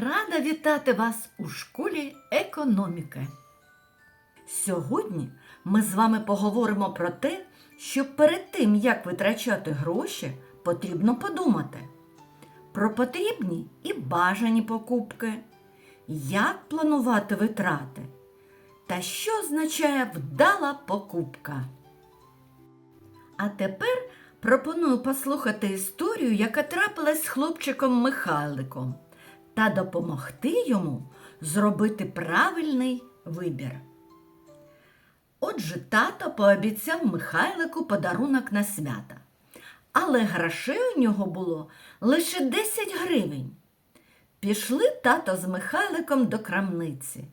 Рада вітати вас у школі економіки. Сьогодні ми з вами поговоримо про те, що перед тим, як витрачати гроші, потрібно подумати про потрібні і бажані покупки, як планувати витрати та що означає вдала покупка. А тепер пропоную послухати історію, яка трапилась з хлопчиком Михайликом, та допомогти йому зробити правильний вибір. Отже, тато пообіцяв Михайлику подарунок на свята, але грошей у нього було лише 10 гривень. Пішли тато з Михайликом до крамниці,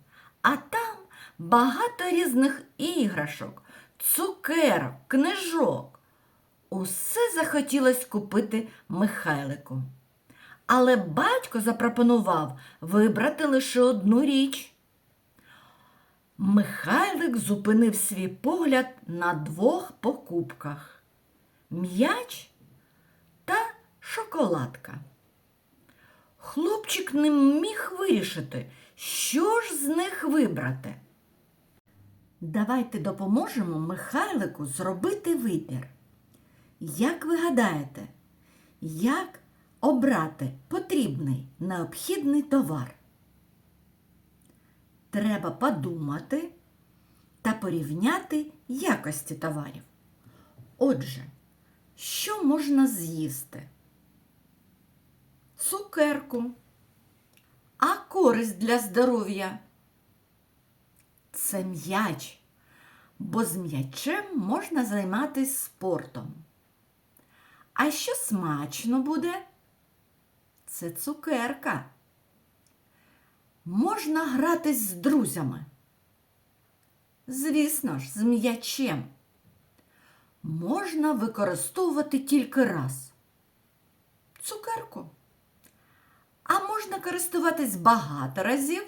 а там багато різних іграшок, цукерок, книжок. Усе захотілось купити Михайлику. Але батько запропонував вибрати лише одну річ. Михайлик зупинив свій погляд на двох покупках м'яч та шоколадка. Хлопчик не міг вирішити, що ж з них вибрати. Давайте допоможемо Михайлику зробити вибір. Як ви гадаєте, як обрати потрібний необхідний товар? Треба подумати та порівняти якості товарів. Отже, що можна з'їсти? Цукерку. А користь для здоров'я? Це м'яч, бо з м'ячем можна займатися спортом. А що смачно буде? Це цукерка. Можна гратись з друзями. Звісно ж, з м'ячем. Можна використовувати тільки раз. Цукерку. А можна користуватись багато разів?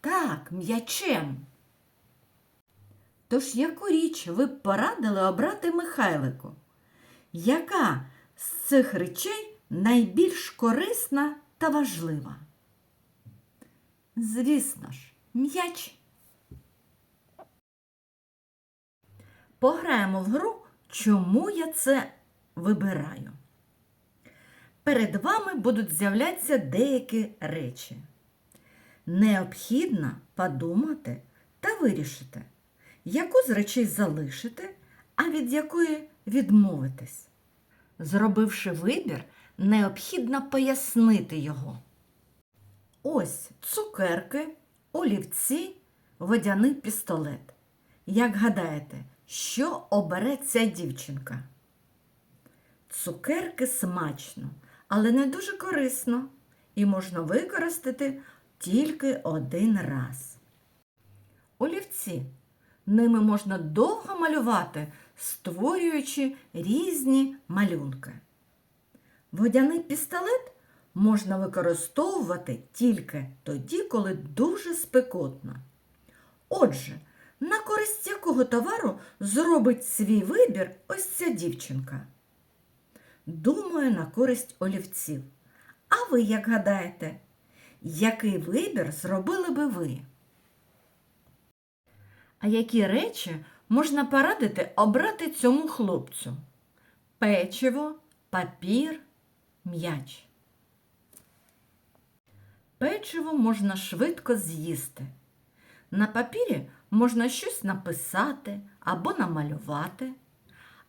Так, м'ячем. Тож яку річ ви б порадили обрати Михайлику? Яка з цих речей найбільш корисна та важлива? Звісно ж, м'яч. Пограємо в гру, чому я це вибираю. Перед вами будуть з'являтися деякі речі. Необхідно подумати та вирішити, яку з речей залишити, а від якої відмовитись. Зробивши вибір, необхідно пояснити його. Ось цукерки, олівці, водяний пістолет. Як гадаєте, що обере ця дівчинка? Цукерки смачно, але не дуже корисно і можна використати тільки один раз. Олівці. Ними можна довго малювати, створюючи різні малюнки. Водяний пістолет можна використовувати тільки тоді, коли дуже спекотно. Отже, на користь якого товару зробить свій вибір ось ця дівчинка? Думаю, на користь олівців. А ви як гадаєте, який вибір зробили би ви? А які речі можна порадити обрати цьому хлопцю? Печиво, папір, м'яч. Печиво можна швидко з'їсти. На папірі можна щось написати або намалювати.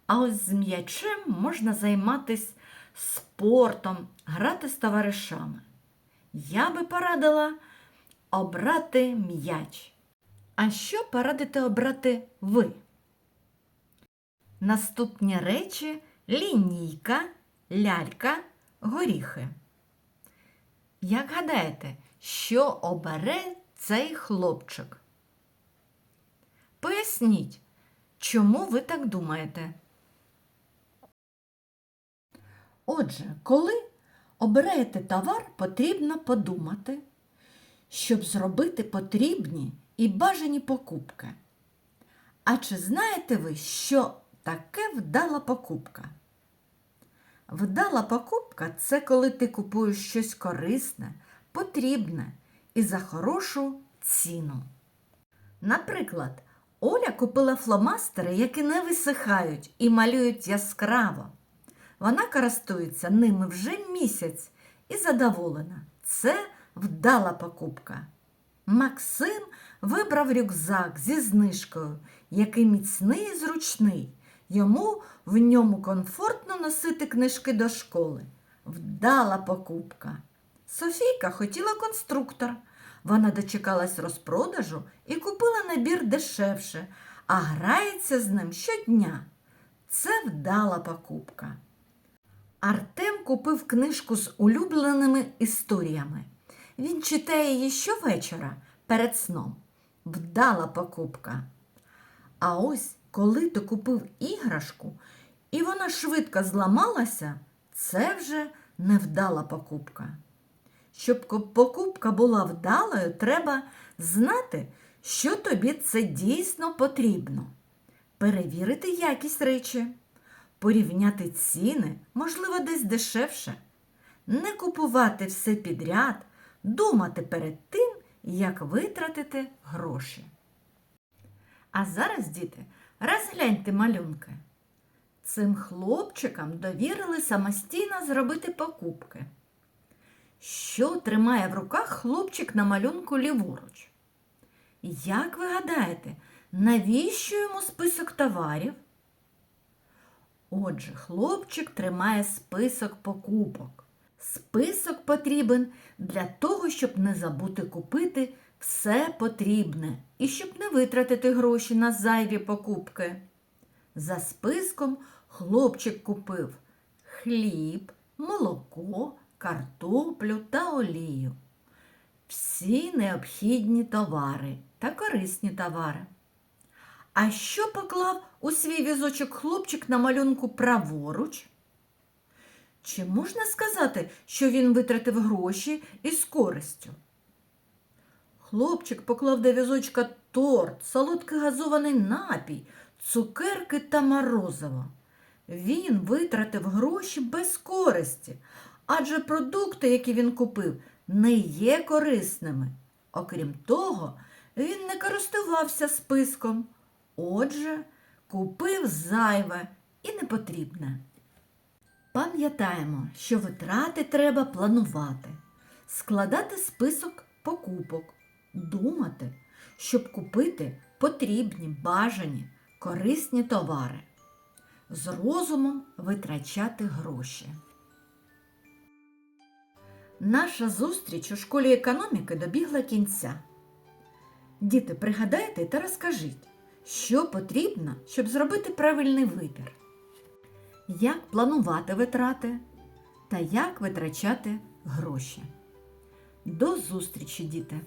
А ось з м'ячем можна займатися спортом, грати з товаришами. Я би порадила обрати м'яч. А що порадите обрати ви? Наступні речі лінійка, лялька, горіхи. Як гадаєте, що обере цей хлопчик? Поясніть, чому ви так думаєте? Отже, коли обираєте товар, потрібно подумати, щоб зробити потрібні і бажані покупки. А чи знаєте ви, що таке вдала покупка? Вдала покупка це коли ти купуєш щось корисне, потрібне і за хорошу ціну. Наприклад, Оля купила фломастери, які не висихають і малюють яскраво. Вона користується ними вже місяць і задоволена. Це вдала покупка. Максим вибрав рюкзак зі знижкою, який міцний і зручний. Йому в ньому комфортно носити книжки до школи. Вдала покупка. Софійка хотіла конструктор. Вона дочекалась розпродажу і купила набір дешевше, а грається з ним щодня. Це вдала покупка. Артем купив книжку з улюбленими історіями. Він читає її щовечора перед сном. Вдала покупка. А ось коли ти купив іграшку і вона швидко зламалася, це вже невдала покупка. Щоб покупка була вдалою, треба знати, що тобі це дійсно потрібно. Перевірити якість речі, порівняти ціни, можливо, десь дешевше. Не купувати все підряд, думати перед тим, як витратити гроші. А зараз, діти, розгляньте малюнки. Цим хлопчикам довірили самостійно зробити покупки. Що тримає в руках хлопчик на малюнку ліворуч? Як ви гадаєте, навіщо йому список товарів? Отже, хлопчик тримає список покупок. Список потрібен для того, щоб не забути купити все потрібне і щоб не витратити гроші на зайві покупки. За списком хлопчик купив хліб, молоко, картоплю та олію. Всі необхідні товари та корисні товари. А що поклав у свій візочок хлопчик на малюнку праворуч? Чи можна сказати, що він витратив гроші із користю? Хлопчик поклав до візочка торт, солодкий газований напій, цукерки та морозиво. Він витратив гроші без користі, адже продукти, які він купив, не є корисними. Окрім того, він не користувався списком. Отже, купив зайве і непотрібне. Пам'ятаємо, що витрати треба планувати, складати список покупок, думати, щоб купити потрібні, бажані, корисні товари, з розумом витрачати гроші. Наша зустріч у школі економіки добігла кінця. Діти, пригадайте та розкажіть, що потрібно, щоб зробити правильний вибір як планувати витрати та як витрачати гроші. До зустрічі, діти!